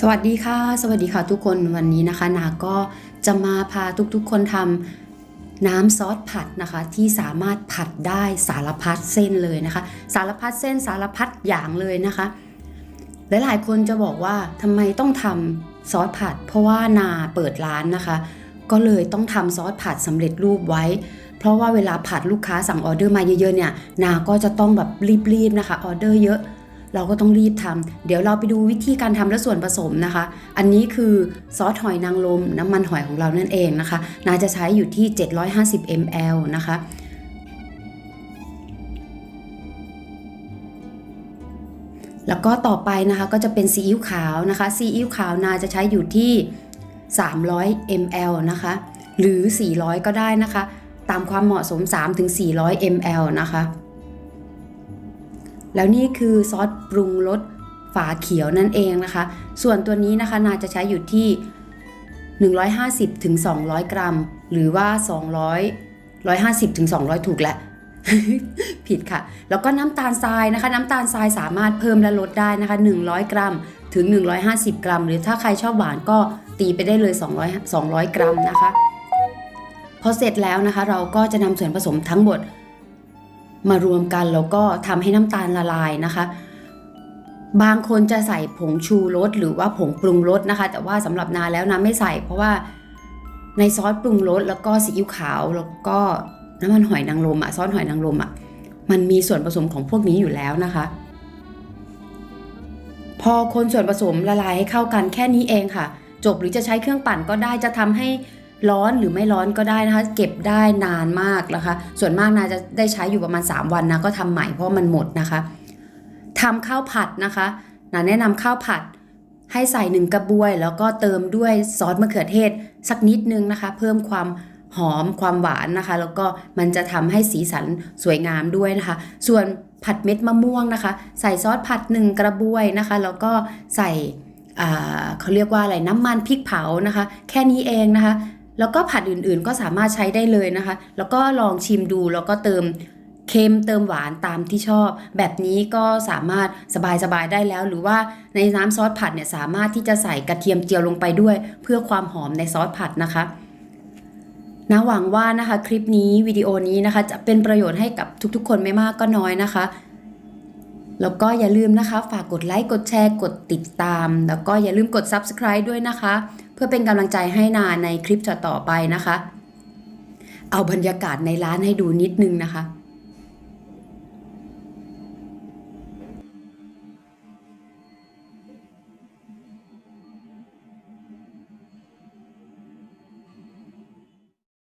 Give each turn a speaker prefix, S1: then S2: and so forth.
S1: สวัสดีค่ะ สวัสดีค่ะทุกคนวันนี้นะคะ นาก็จะมาพาทุกๆคนทำน้ำซอสผัดนะคะ ที่สามารถผัดได้สารพัดเส้นเลยนะคะ สารพัดเส้นสารพัดอย่างเลยนะคะ หลายๆคนจะบอกว่าทำไมต้องทำซอสผัด เพราะว่านาเปิดร้านนะคะ ก็เลยต้องทำซอสผัดสำเร็จรูปไว้ เพราะว่าเวลาผัดลูกค้าสั่งออเดอร์มาเยอะๆเนี่ย นาก็จะต้องแบบรีบๆนะคะออเดอร์เยอะ เราก็ต้องรีบทำเดี๋ยวเราไปดูวิธีการทำและส่วนผสมนะคะ อันนี้คือซอสหอยนางรมน้ำมันหอยของเรานั่นเองนะคะนาจะใช้อยู่ที่ 750 ml นะคะแล้วก็ต่อไปนะคะก็จะเป็นซีอิ๊วขาวนะคะซีอิ๊วขาวนาจะใช้อยู่ที่ 300 ml นะคะ หรือ 400 ก็ได้นะคะ ตามความเหมาะสม 3-400 ml นะคะ แล้วนี่คือซอสปรุงรสฝาเขียวนั่นเองนะคะ ส่วนตัวนี้นะคะนาจะใช้อยู่ที่ 150ถึง200 กรัม หรือว่า 200 150ถึง200 ถูกแล้วผิดค่ะ แล้วก็น้ำตาลทรายนะคะ น้ำตาลทรายสามารถเพิ่มและลดได้นะคะ 100 กรัมถึง 150 กรัม หรือถ้าใครชอบหวานก็ตีไปได้เลย 200 200 กรัมนะคะ พอเสร็จแล้วนะคะ เราก็จะนำส่วนผสมทั้งหมด มารวมกันแล้วก็ทำให้น้ำตาลละลายนะคะ บางคนจะใส่ผงชูรสหรือว่าผงปรุงรสนะคะ แต่ว่าสำหรับนาแล้วนาไม่ใส่เพราะว่าในซอสปรุงรสแล้วก็ซีอิ๊วขาวแล้วก็น้ำมันหอยนางรมอะซอสหอยนางรมอะมันมีส่วนผสมของพวกนี้อยู่แล้วนะคะ พอคนส่วนผสมละลายให้เข้ากันแค่นี้เองค่ะ จบหรือจะใช้เครื่องปั่นก็ได้จะทำให้ ร้อนหรือไม่ร้อนก็ได้นะคะ เก็บได้นานมากนะคะ ส่วนมากนาจะได้ใช้อยู่ประมาณ 3 วันนะก็ทำใหม่เพราะมันหมดนะคะทำข้าวผัดนะคะนาแนะนำข้าวผัดให้ใส่หนึ่งกระบวย แล้วก็เติมด้วยซอสมะเขือเทศ สักนิดนึงนะคะ เพิ่มความหอมความหวานนะคะ แล้วก็มันจะทำให้สีสันสวยงามด้วยนะคะ ส่วนผัดเม็ดมะม่วงนะคะ ใส่ซอสผัดหนึ่งกระบวยนะคะ แล้วก็ใส่เขาเรียกว่าอะไรน้ำมันพริกเผานะคะ แค่นี้เองนะคะ แล้วก็ผัดอื่นๆก็สามารถใช้ได้เลยนะคะ แล้วก็ลองชิมดูแล้วก็เติมเค็มเติมหวานตามที่ชอบ แบบนี้ก็สามารถสบายๆได้แล้ว หรือว่าในน้ำซอสผัดเนี่ยสามารถที่จะใส่กระเทียมเจียวลงไปด้วย เพื่อความหอมในซอสผัดนะคะนะหวังว่านะคะคลิปนี้วิดีโอนี้นะคะ จะเป็นประโยชน์ให้กับทุกๆ คนไม่มากก็น้อยนะคะ แล้วก็อย่าลืมนะคะ ฝากกดไลค์กดแชร์กดติดตาม แล้วก็อย่าลืมกด Subscribe ด้วยนะคะ เพื่อเป็นกำลังใจให้นาในคลิปต่อๆไปนะคะ เอาบรรยากาศในร้านให้ดูนิดนึงนะคะ